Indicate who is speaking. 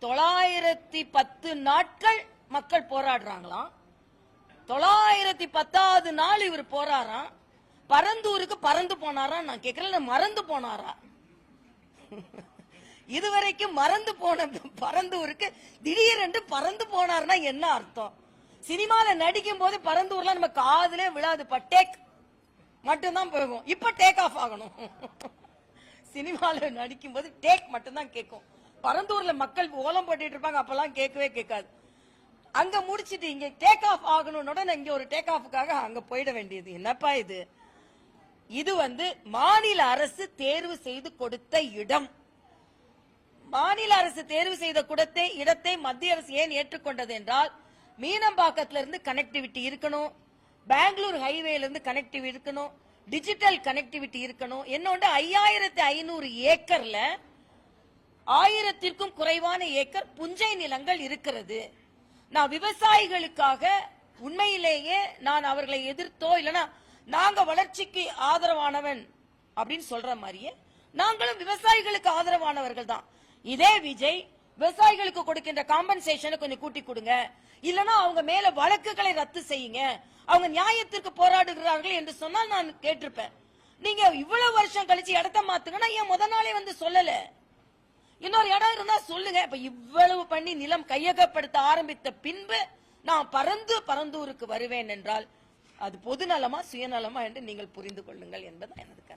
Speaker 1: தொள்ளாயிரத்தி பத்து நாட்கள் மக்கள் போராடுறாங்களாம். தொள்ளாயிரத்தி பத்தாவது நாள் இவர் போறாராம். பரந்தூருக்கு பறந்து போனாரா நான் கேக்குறேன் மறந்து போனாரா? இதுவரைக்கும் மறந்து போன பரந்தூருக்கு திடீரென்று பறந்து போனார்னா என்ன அர்த்தம்? சினிமால நடிக்கும் போது பரந்தூர்ல நம்ம காதலே விழாது டேக் மட்டும்தான் போகும். இப்ப டேக் ஆஃப் ஆகணும். சினிமால நடிக்கும் போது டேக் மட்டும்தான் கேட்கும். பரந்தூர்ல மக்கள் ஓலம் போட்டுட்டு இருப்பாங்க அப்பெல்லாம் கேட்கவே கேட்காது. அங்க முடிச்சிட்டு இங்க டேக் ஆஃப் ஆகணும்னு உடனே இங்க ஒரு டேக் ஆஃபுக்காக அங்க போயிட வேண்டியது. என்னப்பா இது? இது வந்து மாநில அரசு தேர்வு செய்து கொடுத்த இடம். மாநில அரசு தேர்வு செய்த குடத்தை இடத்தை மத்திய அரசு ஏன் ஏற்றுக்கொண்டது என்றால் மீனம்பாக்கத்துல இருந்து கனெக்டிவிட்டி இருக்கணும் பெங்களூர் ஹைவேல இருந்து கனெக்டிவிட்டி இருக்கணும் டிஜிட்டல் கனெக்டிவிட்டி இருக்கணும். என்னோட ஐயாயிரத்தி ஐநூறு ஏக்கர்ல ஆயிரத்திற்கும் குறைவான ஏக்கர் புஞ்சை நிலங்கள் இருக்கிறது. நான் விவசாயிகளுக்காக உண்மையிலேயே நான் அவர்களை எதிர்த்தோ இல்லைன்னா நாங்க வளர்ச்சிக்கு ஆதரவானவன் அப்படின்னு சொல்ற மாதிரியே நாங்களும் விவசாயிகளுக்கு ஆதரவானவர்கள் தான். இதே விஜய் விவசாயிகளுக்கு கொடுக்கின்ற காம்பன்சேஷனை கொஞ்சம் கூட்டி கொடுங்க. இல்லனா அவங்க மேல வழக்குகளை ரத்து செய்யுங்க. அவங்க நியாயத்திற்கு போராடுகிறார்கள் என்று சொன்னால் நான் கேட்டிருப்பேன். நீங்க இவ்வளவு வருஷம் கழிச்சு இடத்த மாத்துங்கன்னா ஏன் முத நாளே வந்து சொல்லல? இன்னொரு இடம் இருந்தா சொல்லுங்க. இப்ப இவ்வளவு பண்ணி நிலம் கையகப்படுத்த ஆரம்பித்த பின்பு நான் பறந்து பரந்தூருக்கு வருவேன் என்றால் அது பொதுநலமா சுயநலமா என்று நீங்கள் புரிந்து கொள்ளுங்கள் என்பதுதான் எனது கருத்து.